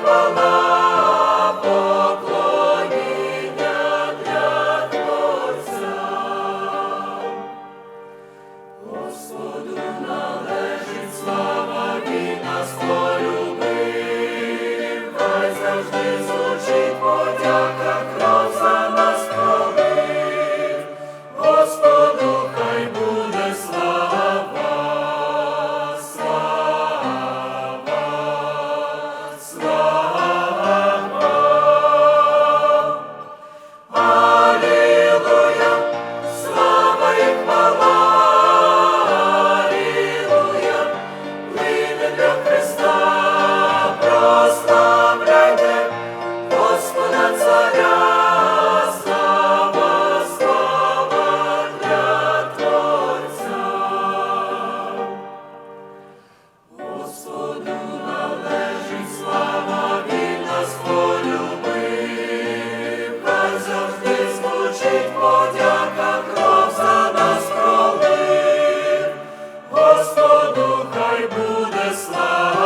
хвала. Господу хай буде слава,